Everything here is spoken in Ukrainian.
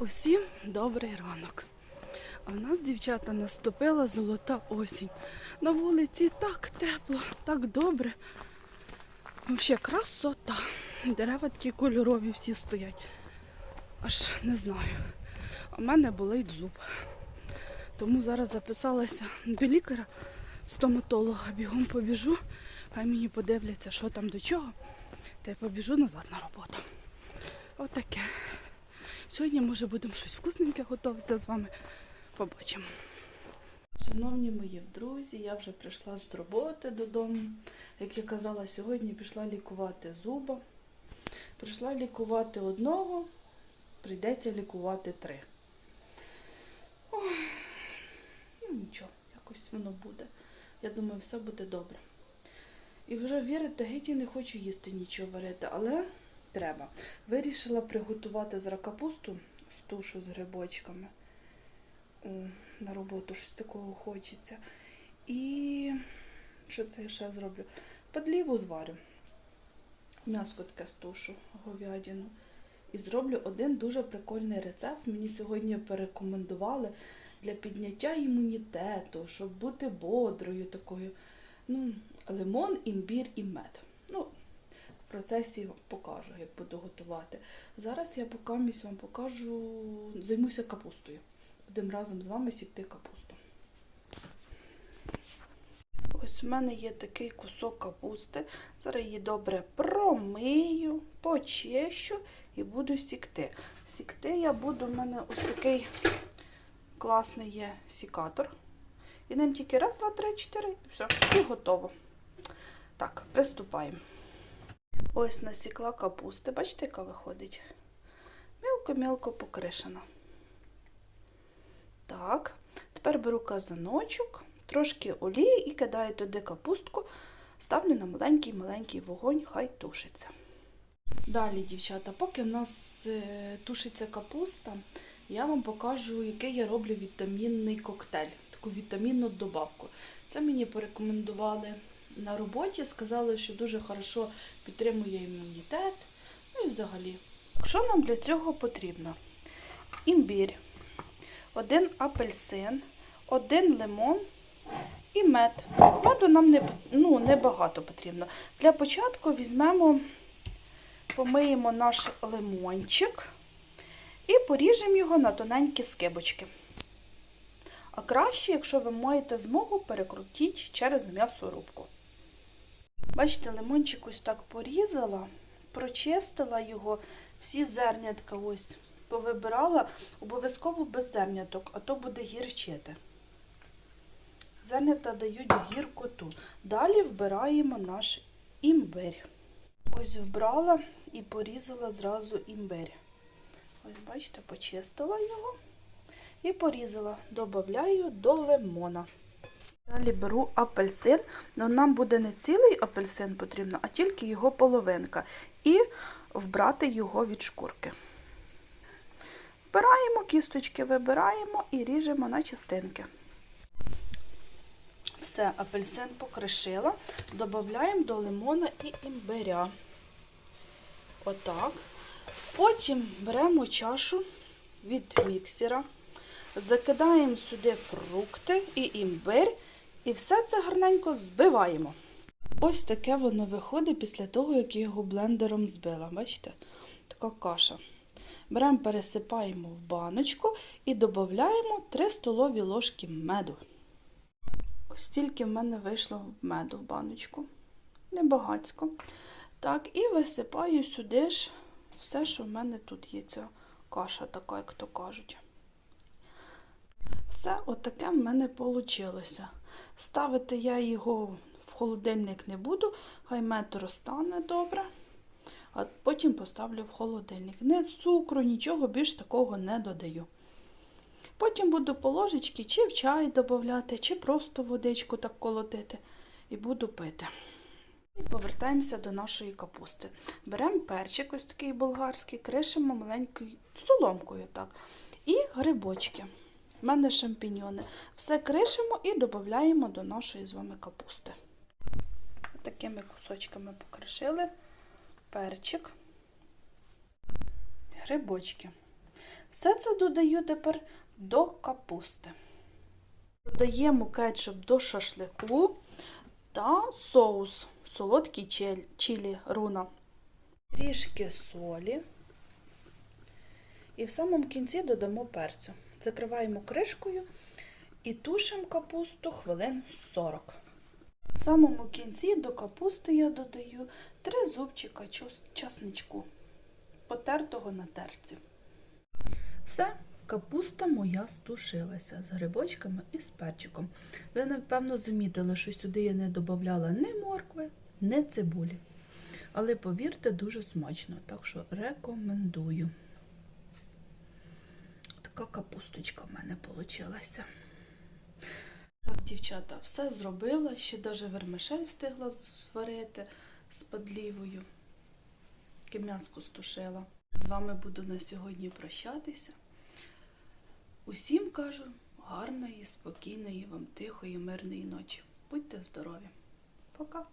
Усім добрий ранок. А в нас, дівчата, наступила золота осінь. На вулиці так тепло, так добре. Взагалі красота. Дерева такі кольорові всі стоять. Аж не знаю. В мене болить зуб. Тому зараз записалася до лікаря, стоматолога. Бігом побіжу, хай мені подивляться, що там до чого. Та й побіжу назад на роботу. Отаке. Сьогодні, може, будемо щось вкусненьке готувати з вами. Побачимо. Шановні мої друзі, я вже прийшла з роботи додому. Як я казала, сьогодні пішла лікувати зуба. Прийшла лікувати одного, прийдеться лікувати три. Ой, ну нічого, якось воно буде. Я думаю, все буде добре. І вже вірите, геть я не хочу їсти нічого варити, але треба. Вирішила приготувати зараз капусту з тушу з грибочками. О, на роботу щось такого хочеться. І що це я ще зроблю? Подліву зварю. М'яско таке з тушу, говядину. І зроблю один дуже прикольний рецепт. Мені сьогодні порекомендували для підняття імунітету, щоб бути бодрою такою. Ну, лимон, імбір і мед. Процесі покажу, як буду готувати. Зараз я поки місь вам покажу, займуся капустою. Будемо разом з вами сікти капусту. Ось в мене є такий кусок капусти. Зараз її добре промию, почищу і буду сікти. Сікти я буду, в мене ось такий класний є сікатор. І ним тільки раз, два, три, чотири, і все, і готово. Так, приступаємо. Ось насікла капусти. Бачите, яка виходить? Мілко-мілко покришена. Так, тепер беру казаночок, трошки олії і кидаю туди капустку, ставлю на маленький-маленький вогонь, хай тушиться. Далі, дівчата, поки в нас е, тушиться капуста, я вам покажу, який я роблю вітамінний коктейль, таку вітамінну добавку. Це мені порекомендували на роботі, сказали, що дуже хорошо підтримує імунітет. Ну і взагалі. Що нам для цього потрібно? Імбір, один апельсин, один лимон і мед. Меду нам не, ну, небагато потрібно. Для початку візьмемо, помиємо наш лимончик і поріжемо його на тоненькі скибочки. А краще, якщо ви маєте змогу, перекрутіть через м'ясорубку. Бачите, лимончик ось так порізала, прочистила його, всі зернятка ось повибирала, обов'язково без зерняток, а то буде гірчити. Зернята дають гіркоту. Далі вбираємо наш імбир. Ось вбрала і порізала зразу імбир. Ось, бачите, почистила його і порізала. Добавляю до лимона. Далі беру апельсин, але нам буде не цілий апельсин потрібно, а тільки його половинка. І вбрати його від шкурки. Вбираємо кісточки, вибираємо і ріжемо на частинки. Все, апельсин покришила, додаємо до лимона і імбиря. Отак. Потім беремо чашу від міксера, закидаємо сюди фрукти і імбир, і все це гарненько збиваємо. Ось таке воно виходить після того, як я його блендером збила. Бачите? Така каша. Беремо, пересипаємо в баночку і додаємо 3 столові ложки меду. Ось стільки в мене вийшло меду в баночку. Небагацько. Так, і висипаю сюди ж все, що в мене тут є ця каша, така, як то кажуть. Все отаке в мене вийшло. Ставити я його в холодильник не буду, хай мед розтане добре, а потім поставлю в холодильник. Не цукру, нічого більш такого не додаю. Потім буду по ложечки чи в чай додати, чи просто водичку так колотити і буду пити. І повертаємося до нашої капусти. Беремо перчик, ось такий болгарський, кришимо маленькою соломкою. так. І грибочки. У мене шампіньони. Все кришимо і додаємо до нашої з вами капусти. Такими кусочками покришили перчик, грибочки. Все це додаю тепер до капусти. Додаємо кетчуп до шашлику та соус солодкий чилі руна. Трішки солі. І в самому кінці додамо перцю. Закриваємо кришкою і тушимо капусту хвилин 40. В самому кінці до капусти я додаю 3 зубчика часничку, потертого на терці. Все, капуста моя стушилася з грибочками і з перчиком. Ви, напевно, замітили, що сюди я не додавала ні моркви, ні цибулі. Але повірте, дуже смачно, так що рекомендую. Така капусточка в мене вийшла. Так, дівчата, все зробила, ще навіть вермишель встигла зварити з подлівою. Ким'янську стушила. З вами буду на сьогодні прощатися. Усім кажу гарної, спокійної вам тихої, мирної ночі. Будьте здорові. Пока!